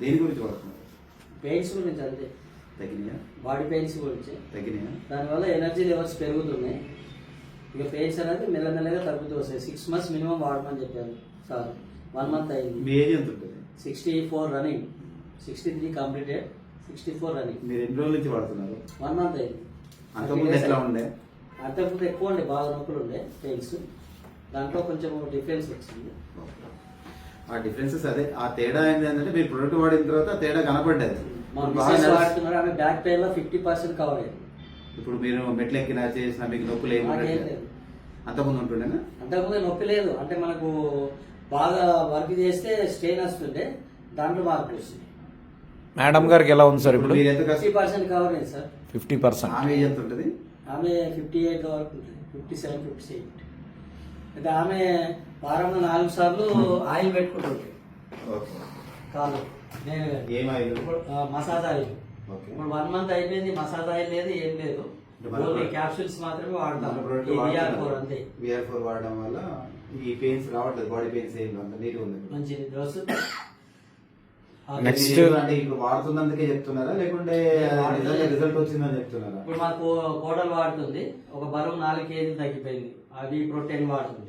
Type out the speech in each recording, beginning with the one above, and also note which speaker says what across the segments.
Speaker 1: దేని గురించి వాడుతున్నారు?
Speaker 2: పెయిన్స్ గురించి అంతే.
Speaker 1: తగ్గినాయా?
Speaker 2: బాడీ పెయిన్స్ గురించి.
Speaker 1: తగ్గినాయా?
Speaker 2: దానివల్ల ఎనర్జీ లెవెల్స్ పెరుగుతున్నాయి. ఇక పెయిన్స్ అనేది మెల్లమెల్లగా తగ్గుతూ వస్తాయి. సిక్స్ మంత్స్ మినిమం వాడమని చెప్పారు సార్. వన్ మంత్ అయింది.
Speaker 1: మీ ఏజ్ ఎంత ఉంటుంది?
Speaker 2: Sixty four running. Sixty three completed sixty four running.
Speaker 1: మీరు ఎన్ని రోజుల నుంచి వాడుతున్నారు?
Speaker 2: వన్ మంత్ అయింది.
Speaker 1: అంతకుముందు ఎట్లా ఉండే?
Speaker 2: అంతకుముందు ఎక్కువ ఉండే బాగా నొప్పులు ఉండే పెయిన్స్. దాంట్లో కొంచెం డిఫరెన్స్ వచ్చింది.
Speaker 1: ఆ డిఫరెన్సెస్ అదే. ఆ తేడా ఏంటి అంటే మీరు ప్రొడక్ట్ వాడిన తర్వాత ఆ తేడా కనపడ్డది.
Speaker 2: బ్యాక్ పెయిన్లో ఫిఫ్టీ పర్సెంట్ కవర్ అయింది
Speaker 1: ఇప్పుడు మీరు మెట్లు ఎక్కినా చేసినా మీకు ఉండట్లేదు.
Speaker 2: లేదు.
Speaker 1: అంతకుముందు ఉంటుండేనా?
Speaker 2: అంతకుముందు నొప్పి లేదు. అంటే మనకు బాగా వర్క్ చేస్తే స్ట్రెయిన్ వస్తుండే దాంట్లో మార్పులు వస్తుంది.
Speaker 3: మేడం గారికి ఎలా ఉంది సార్
Speaker 1: ఇప్పుడు
Speaker 3: ఇప్పుడు?
Speaker 1: మీరు ఎంత
Speaker 2: ఫిఫ్టీ పర్సెంట్ కవర్ అయింది సార్.
Speaker 3: ఫిఫ్టీ పర్సెంట్
Speaker 1: ఆమె ఎంత ఉంటుంది?
Speaker 2: ఆమె ఫిఫ్టీ ఎయిట్ వరకు ఉంటుంది. ఫిఫ్టీ సెవెన్ ఫిఫ్టీ ఎయిట్ అయితే ఆమె వారంలో నాలుగు సార్లు ఆయిల్ పెట్టుకుంటుంది. నేను కాదు.
Speaker 1: ఏం ఆయిల్?
Speaker 2: Massage oil.
Speaker 1: ఓకే.
Speaker 2: ఇప్పుడు వన్ మంత్ అయిపోయింది మసాజ్ ఆయిల్ లేదు ఏం లేదు.
Speaker 1: అంటే
Speaker 2: క్యాప్సూల్స్ మాత్రమే వాడతాం. అంతే.
Speaker 1: ఫోర్ వాడడం వల్ల ఈ పెయిన్స్ రావట్లేదు బాడీ పెయిన్స్ ఏం అంత నీట్గా ఉంది ఇప్పుడు. అంటే వాడుతున్నందుకే చెప్తున్నారా? లేకుంటే రిజల్ట్ వచ్చిందని చెప్తున్నారా?
Speaker 2: ఇప్పుడు మాకు కోడలు వాడుతుంది. ఒక బరువు నాలుగు కేజీలు తగ్గిపోయింది. అది ప్రోటీన్ వాడుతుంది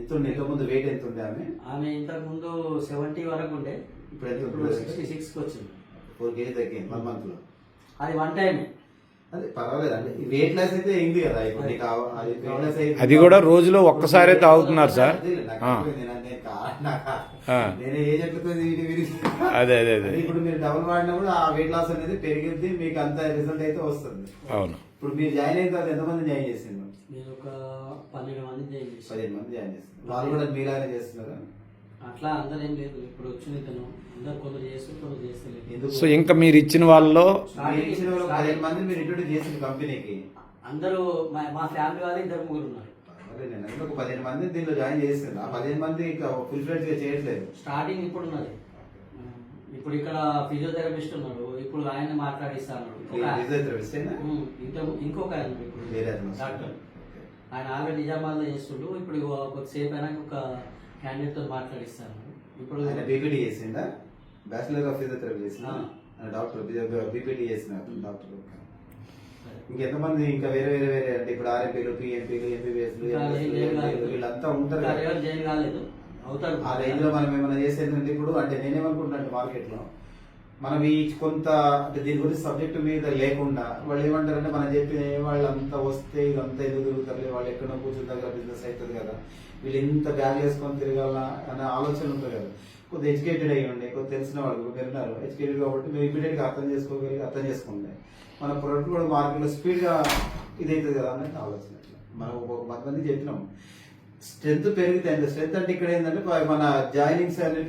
Speaker 1: ఎంత ఉండే ఇంత ముందు వెయిట్ ఎంత ఉండే ఆమె?
Speaker 2: ఆమె ఇంతకు ముందు సెవెంటీ వరకు ఉండే.
Speaker 1: ఇప్పుడు ఎంత?
Speaker 2: సిక్స్టీ సిక్స్ వచ్చింది.
Speaker 1: ఫోర్ కేజీ తగ్గింది వన్ మంత్లో.
Speaker 2: అది వన్ టైం
Speaker 1: అదే
Speaker 3: కూడా రోజులో ఒక్కసారే తాగుతున్నారు సార్. అదే అదే అదే
Speaker 1: ఇప్పుడు మీరు డబుల్ వాడినప్పుడు ఆ వెయిట్ లాస్ అనేది పెరిగింది మీకు అంత రిజల్ట్ అయితే వస్తుంది.
Speaker 3: అవును.
Speaker 1: ఇప్పుడు మీరు జాయిన్ అయిన తర్వాత ఎంతమంది జాయిన్ చేసిండ్రు?
Speaker 2: నేను ఒక పన్నెండు మంది జాయిన్ చేశాను
Speaker 1: పదిహేను మంది జాయిన్ చేస్తున్నారు వాళ్ళు కూడా మీలానే చేస్తున్నారా?
Speaker 2: అట్లా అందరూ ఏం లేదు. ఇప్పుడు వచ్చింది ఇతను. అందరు కొందరు చేస్తూ కొందరు చేస్తలేదు
Speaker 1: ఎందుకు?
Speaker 3: సో ఇంకా మీరు ఇచ్చిన వాళ్ళలో
Speaker 1: మీరు ఇచ్చిన వాళ్ళు పదిహేను మంది మీరు ఇంట్రొడ్యూస్ చేసిన కంపెనీకి.
Speaker 2: అందరూ మా మా ఫ్యామిలీ వాళ్ళు ఇద్దరు ముగ్గురు ఉన్నారు.
Speaker 1: మరి నేను అందులో ఒక పదిహేను మంది దీనిలో జాయిన్ చేస్తున్నా ఆ పదిహేను మంది ఇంకా ఫుల్ ఫ్లెడ్జ్గా చేయట్లేదు.
Speaker 2: స్టార్టింగ్ ఇప్పుడు ఉన్నది. ఇప్పుడు ఇక్కడ ఫిజియోథెరపిస్ట్ ఉన్నారు. ఇప్పుడు ఆయన మాట్లాడిస్తాను. ఇంకొక
Speaker 1: ఫిజియోథెరపిస్ట్ అయినా
Speaker 2: ఇంకొక ఆయన ఇప్పుడు.
Speaker 1: వేరే అతను
Speaker 2: డాక్టర్. ఆయన ఆల్రెడీ నిజామాబాద్లో చేస్తుండు. ఇప్పుడు కొద్దిసేపు అయినాక ఒక క్యాండిడేట్తో మాట్లాడిస్తాను. ఇప్పుడు
Speaker 1: ఆయన బీపీటీ చేసిండా? బ్యాచిలర్ ఆఫ్ ఫిజియోథెరపీ చేసిందా. ఆయన డాక్టర్ బీపీటీ చేసిన డాక్టర్ ఇంకెంతమంది ఇంకా వేరే వేరే వేరే అంటే ఇప్పుడు ఆర్ఎంపీలు పిఎంపీలు ఎంపీబీఎస్లు
Speaker 2: కాలేదు.
Speaker 1: వీళ్ళంతా ఉంటారు
Speaker 2: ఇంకా
Speaker 1: కదా.
Speaker 2: ఎవరు జాయిన్ కాలేదు. అవుతారు.
Speaker 1: ఆ రేంజ్లో మనం ఏమైనా చేసేదంటే ఇప్పుడు అంటే నేనేమనుకుంటున్నాను మార్కెట్లో మనం ఈ కొంత అంటే దీని గురించి సబ్జెక్ట్ మీద లేకుండా వాళ్ళు ఏమంటారంటే మనం చెప్పిన వాళ్ళంతా వస్తే ఇదంతా ఎందుకు తిరుగుతారు వాళ్ళు ఎక్కడో కూర్చుని దగ్గర బిజినెస్ అవుతుంది కదా. వీళ్ళు ఇంత బ్యాగ్ వేసుకొని తిరగాల అనే ఆలోచన ఉంటుంది కదా. కొద్దిగా ఎడ్యుకేటెడ్ అయ్యి ఉండే కొద్ది తెలిసిన వాళ్ళు విన్నారు ఎడ్యుకేటెడ్ కాబట్టి మీరు ఇమీడియట్గా అర్థం చేసుకోగలిగి అర్థం చేసుకుంటే మన ప్రొడక్ట్ కూడా మార్కెట్లో స్పీడ్గా స్పీడ్ ఇది అవుతుంది కదా అనేది ఆలోచన. మనం ఒక కొంతమంది చెప్పినాం. స్ట్రెంత్ పెరిగితే అంటే స్ట్రెంత్ అంటే ఇక్కడ ఏంటంటే మన జాయినింగ్స్ అనేది